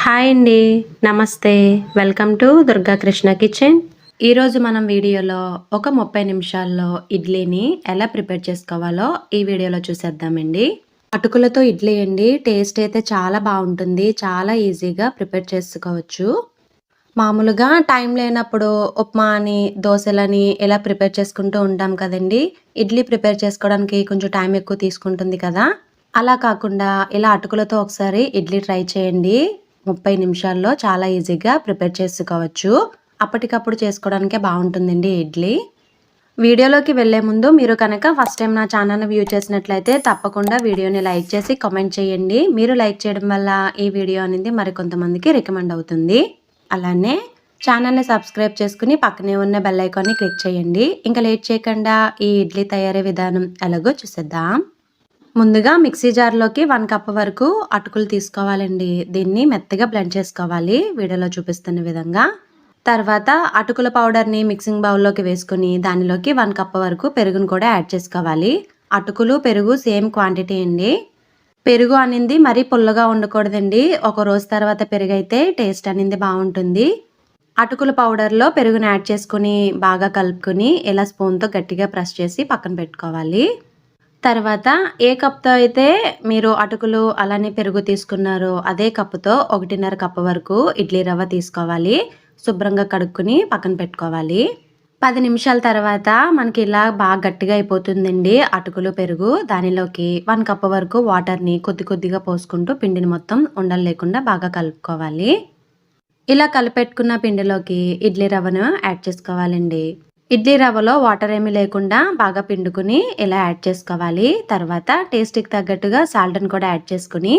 Hi అండి. నమస్తే. Welcome to Durga Krishna kitchen. ఈరోజు మనం వీడియోలో ఒక ముప్పై నిమిషాల్లో ఇడ్లీని ఎలా ప్రిపేర్ చేసుకోవాలో ఈ వీడియోలో చూసేద్దామండి. అటుకులతో ఇడ్లీ అండి. టేస్ట్ అయితే చాలా బాగుంటుంది. చాలా ఈజీగా ప్రిపేర్ చేసుకోవచ్చు. మామూలుగా టైం లేనప్పుడు ఉప్మా అని దోశలని ఇలా ప్రిపేర్ చేసుకుంటూ ఉంటాం కదండి. ఇడ్లీ ప్రిపేర్ చేసుకోవడానికి కొంచెం టైం ఎక్కువ తీసుకుంటుంది కదా. అలా కాకుండా ఇలా అటుకులతో ఒకసారి ఇడ్లీ ట్రై చేయండి. ముప్పై నిమిషాల్లో చాలా ఈజీగా ప్రిపేర్ చేసుకోవచ్చు. అప్పటికప్పుడు చేసుకోవడానికే బాగుంటుందండి ఇడ్లీ. వీడియోలోకి వెళ్ళే ముందు మీరు కనుక ఫస్ట్ టైం నా ఛానల్ని వ్యూ చేసినట్లయితే తప్పకుండా వీడియోని లైక్ చేసి కామెంట్ చేయండి. మీరు లైక్ చేయడం వల్ల ఈ వీడియో అనేది మరికొంతమందికి రికమెండ్ అవుతుంది. అలానే ఛానల్ని సబ్స్క్రైబ్ చేసుకుని పక్కనే ఉన్న బెల్ ఐకాన్ని క్లిక్ చేయండి. ఇంకా లేట్ చేయకుండా ఈ ఇడ్లీ తయారీ విధానం ఎలాగో చూసేద్దాం. ముందుగా మిక్సీ జార్లోకి వన్ కప్ వరకు అటుకులు తీసుకోవాలండి. దీన్ని మెత్తగా బ్లెండ్ చేసుకోవాలి. వీడియోలో చూపిస్తున్న విధంగా. తర్వాత అటుకుల పౌడర్ని మిక్సింగ్ బౌల్లోకి వేసుకుని దానిలోకి వన్ కప్ వరకు పెరుగును కూడా యాడ్ చేసుకోవాలి. అటుకులు పెరుగు సేమ్ క్వాంటిటీ అండి. పెరుగు అనేది మరీ పుల్లగా ఉండకూడదండి. ఒక రోజు తర్వాత పెరుగు అయితే టేస్ట్ అనేది బాగుంటుంది. అటుకుల పౌడర్లో పెరుగును యాడ్ చేసుకుని బాగా కలుపుకొని ఇలా స్పూన్తో గట్టిగా ప్రెస్ చేసి పక్కన పెట్టుకోవాలి. తర్వాత ఏ కప్తో అయితే మీరు అటుకులు అలానే పెరుగు తీసుకున్నారో అదే కప్పుతో ఒకటిన్నర కప్పు వరకు ఇడ్లీ రవ్వ తీసుకోవాలి. శుభ్రంగా కడుక్కుని పక్కన పెట్టుకోవాలి. పది నిమిషాల తర్వాత మనకి ఇలా బాగా గట్టిగా అయిపోతుందండి అటుకులు పెరుగు. దానిలోకి వన్ కప్ వరకు వాటర్ని కొద్ది కొద్దిగా పోసుకుంటూ పిండిని మొత్తం ఉండలు లేకుండా బాగా కలుపుకోవాలి. ఇలా కలిపెట్టుకున్న పిండిలోకి ఇడ్లీ రవ్వను యాడ్ చేసుకోవాలండి. ఇడ్లీ రవ్వలో వాటర్ ఏమీ లేకుండా బాగా పిండుకుని ఇలా యాడ్ చేసుకోవాలి. తర్వాత టేస్ట్కి తగ్గట్టుగా సాల్ట్ని కూడా యాడ్ చేసుకుని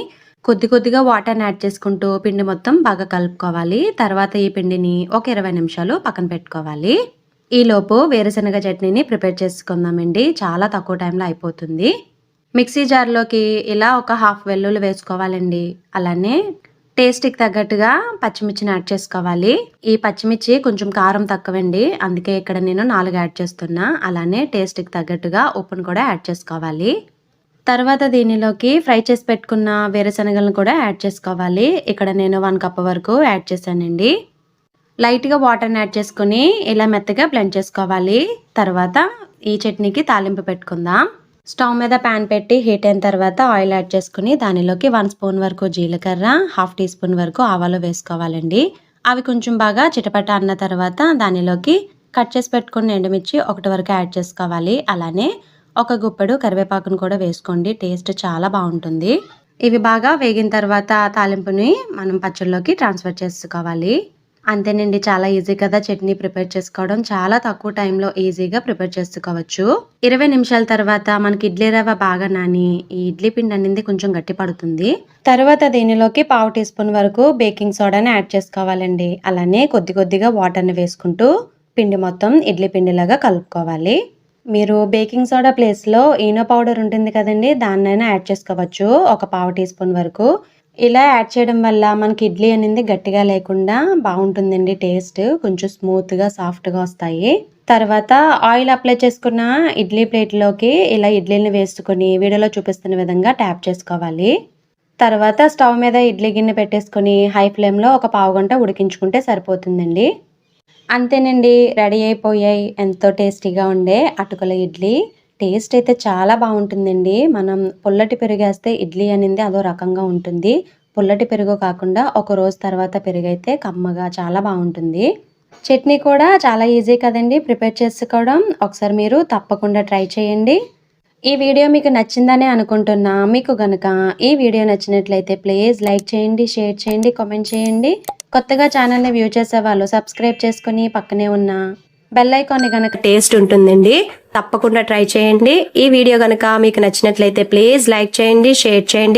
కొద్ది కొద్దిగా వాటర్ని యాడ్ చేసుకుంటూ పిండి మొత్తం బాగా కలుపుకోవాలి. తర్వాత ఈ పిండిని ఒక ఇరవై నిమిషాలు పక్కన పెట్టుకోవాలి. ఈలోపు వేరుశనగ చట్నీని ప్రిపేర్ చేసుకుందామండి. చాలా తక్కువ టైంలో అయిపోతుంది. మిక్సీ జార్లోకి ఇలా ఒక హాఫ్ వెల్లుల్లి వేసుకోవాలండి. అలానే టేస్ట్కి తగ్గట్టుగా పచ్చిమిర్చిని యాడ్ చేసుకోవాలి. ఈ పచ్చిమిర్చి కొంచెం కారం తక్కువండి. అందుకే ఇక్కడ నేను నాలుగు యాడ్ చేస్తున్నా. అలానే టేస్ట్కి తగ్గట్టుగా ఉప్పును కూడా యాడ్ చేసుకోవాలి. తర్వాత దీనిలోకి ఫ్రై చేసి పెట్టుకున్న వేరుశనగలను కూడా యాడ్ చేసుకోవాలి. ఇక్కడ నేను వన్ కప్ వరకు యాడ్ చేశానండి. లైట్గా వాటర్ని యాడ్ చేసుకుని ఇలా మెత్తగా బ్లెండ్ చేసుకోవాలి. తర్వాత ఈ చట్నీకి తాలింపు పెట్టుకుందాం. స్టవ్ మీద ప్యాన్ పెట్టి హీట్ అయిన తర్వాత ఆయిల్ యాడ్ చేసుకుని దానిలోకి వన్ స్పూన్ వరకు జీలకర్ర హాఫ్ టీ స్పూన్ వరకు ఆవాలు వేసుకోవాలండి. అవి కొంచెం బాగా చిటపట అన్న తర్వాత దానిలోకి కట్ చేసి పెట్టుకున్న ఎండుమిర్చి ఒకటి వరకు యాడ్ చేసుకోవాలి. అలానే ఒక గుప్పెడు కరివేపాకును కూడా వేసుకోండి టేస్ట్ చాలా బాగుంటుంది. ఇవి బాగా వేగిన తర్వాత తాలింపుని మనం పచ్చళ్ళలోకి ట్రాన్స్ఫర్ చేసుకోవాలి. అంతేనండి చాలా ఈజీ కదా చట్నీ ప్రిపేర్ చేసుకోవడం. చాలా తక్కువ టైంలో ఈజీగా ప్రిపేర్ చేసుకోవచ్చు. ఇరవై నిమిషాల తర్వాత మనకి ఇడ్లీ రవ్వ బాగా నాని ఈ ఇడ్లీ పిండి అనేది కొంచెం గట్టి పడుతుంది. తర్వాత దీనిలోకి పావు టీ స్పూన్ వరకు బేకింగ్ సోడాని యాడ్ చేసుకోవాలండి. అలానే కొద్ది కొద్దిగా వాటర్ని వేసుకుంటూ పిండి మొత్తం ఇడ్లీ పిండిలాగా కలుపుకోవాలి. మీరు బేకింగ్ సోడా ప్లేస్లో ఈనో పౌడర్ ఉంటుంది కదండి దాన్నైనా యాడ్ చేసుకోవచ్చు. ఒక పావు టీ స్పూన్ వరకు ఇలా యాడ్ చేయడం వల్ల మనకి ఇడ్లీ అనేది గట్టిగా లేకుండా బాగుంటుందండి టేస్ట్. కొంచెం స్మూత్గా సాఫ్ట్గా వస్తాయి. తర్వాత ఆయిల్ అప్లై చేసుకున్న ఇడ్లీ ప్లేట్లోకి ఇలా ఇడ్లీని వేసుకొని వీడియోలో చూపిస్తున్న విధంగా ట్యాప్ చేసుకోవాలి. తర్వాత స్టవ్ మీద ఇడ్లీ గిన్నె పెట్టేసుకొని హై ఫ్లేమ్లో ఒక పావు గంట ఉడికించుకుంటే సరిపోతుందండి. అంతేనండి రెడీ అయిపోయాయి. ఎంతో టేస్టీగా ఉండే అటుకుల ఇడ్లీ. టేస్ట్ అయితే చాలా బాగుంటుందండి. మనం పుల్లటి పెరుగు వేస్తే ఇడ్లీ అనేది అదో రకంగా ఉంటుంది. పుల్లటి పెరుగు కాకుండా ఒక రోజు తర్వాత పెరుగు అయితే కమ్మగా చాలా బాగుంటుంది. చట్నీ కూడా చాలా ఈజీ కదండి. ప్రిపేర్ చేసుకోవడం. ఒకసారి మీరు తప్పకుండా ట్రై చేయండి. ఈ వీడియో మీకు నచ్చిందనే అనుకుంటున్నా. మీకు కనుక ఈ వీడియో నచ్చినట్లయితే ప్లీజ్ లైక్ చేయండి షేర్ చేయండి కామెంట్ చేయండి. కొత్తగా ఛానల్ని వ్యూ చేసే వాళ్ళు సబ్స్క్రైబ్ చేసుకుని పక్కనే ఉన్న బెల్ ఐకాన్ కనుక టేస్ట్ ఉంటుందండి తప్పకుండా ట్రై చేయండి. ఈ వీడియో కనుక మీకు నచ్చినట్లయితే ప్లీజ్ లైక్ చేయండి షేర్ చేయండి.